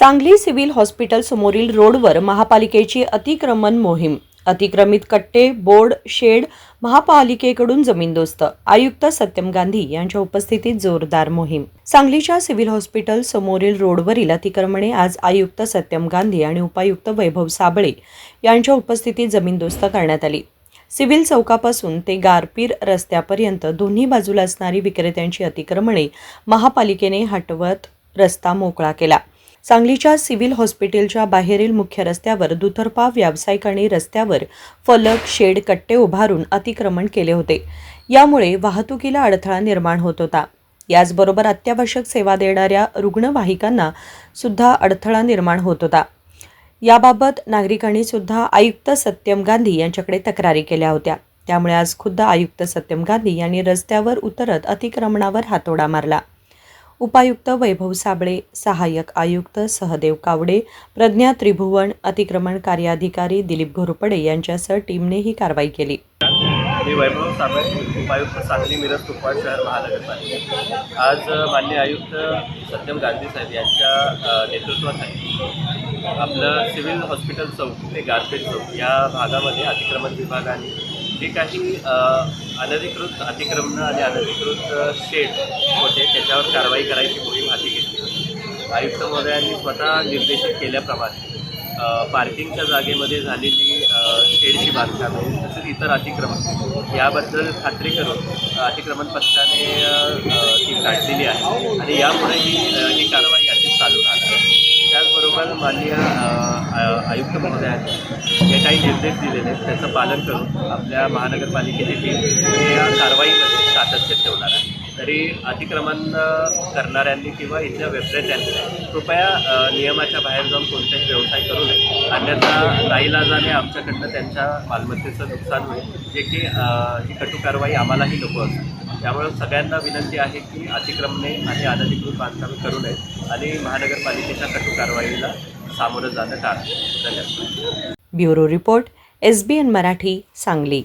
Sangli civil hospital समोरील रोडवर महापालिकेची अतिक्रमण मोहीम. अतिक्रमित कट्टे बोर्ड शेड महापालिकेकडून जमीनदोस्त आयुक्त सत्यम गांधी यांच्या उपस्थितीत जोरदार मोहीम. सांगलीच्या सिव्हिल हॉस्पिटल समोरील रोडवरील अतिक्रमणे आज आयुक्त सत्यम गांधी आणि उपायुक्त वैभव साबळे यांच्या उपस्थितीत जमीनदोस्त करण्यात आली. सिव्हिल चौकापासून ते गारपीर रस्त्यापर्यंत दोन्ही बाजूला असणारी विक्रेत्यांची अतिक्रमणे महापालिकेने हटवत रस्ता मोकळा केला. सांगलीच्या सिव्हिल हॉस्पिटलच्या बाहेरील मुख्य रस्त्यावर दुतर्फा व्यावसायिकांनी रस्त्यावर फलक शेड कट्टे उभारून अतिक्रमण केले होते. यामुळे वाहतुकीला अडथळा निर्माण होत होता. याचबरोबर अत्यावश्यक सेवा देणाऱ्या रुग्णवाहिकांना सुद्धा अडथळा निर्माण होत होता. याबाबत नागरिकांनी सुद्धा आयुक्त सत्यम गांधी यांच्याकडे तक्रारी केल्या होत्या. त्यामुळे आज खुद्द आयुक्त सत्यम गांधी यांनी रस्त्यावर उतरत अतिक्रमणावर हातोडा मारला. उपायुक्त वैभव साबळे सहाय्यक आयुक्त सहदेव कावडे प्रज्ञा त्रिभुवन अतिक्रमण कार्याधिकारी दिलीप घोरपडे यांच्यासह टीमने ही कारवाई केली. मी वैभव साबळे उपायुक्त सांगली मिरज कुपवाड शहर महानगरपालिका. आज मान्य आयुक्त सत्यम गांधी साहेब यांच्या नेतृत्वाखाली आपलं सिव्हिल हॉस्पिटल चौक ते गारपेट चौक या भागामध्ये अतिक्रमण विभागाने जे काही अनधिकृत अतिक्रमणं आणि अनधिकृत शेड होते त्याच्यावर कारवाई करायची मोहीम हाती घेतली होती. आयुक्त महोदयांनी स्वतः निर्देशित केल्याप्रमाणे पार्किंगच्या जागेमध्ये झालेली शेडची बांधकामे तसेच इतर अतिक्रमण याबद्दल खात्री करून अतिक्रमण पथकाने ती काढलेली आहे. आणि यामुळे ही ही कारवाई अशीच चालू राहणार आहे पण माननीय आयुक्त महोदयात जे काही निर्देश दिलेले आहेत त्याचं पालन करून आपल्या महानगरपालिकेची टीम हे या कारवाईमध्ये सातत्य ठेवणार आहे. तरी अतिक्रमण करणाऱ्यांनी किंवा इथल्या विक्रेत्यांनी कृपया नियमाच्या बाहेर जाऊन कोणताही व्यवसाय करू नये. अन्यथा नाईलाजाने आमच्याकडनं त्यांच्या मालमत्तेचं नुकसान होईल. जे की ही कटू कारवाई आम्हालाही नको असते त्यामुळे सगळ्यांना विनंती आहे की अतिक्रमणे आणि अनधिकृत बांधकामे करू नये आणि महानगरपालिकेच्या कठोर कारवाईला सामोरं जाणं टाळा धन्यवाद. Bureau report S B N Marathi Sangli.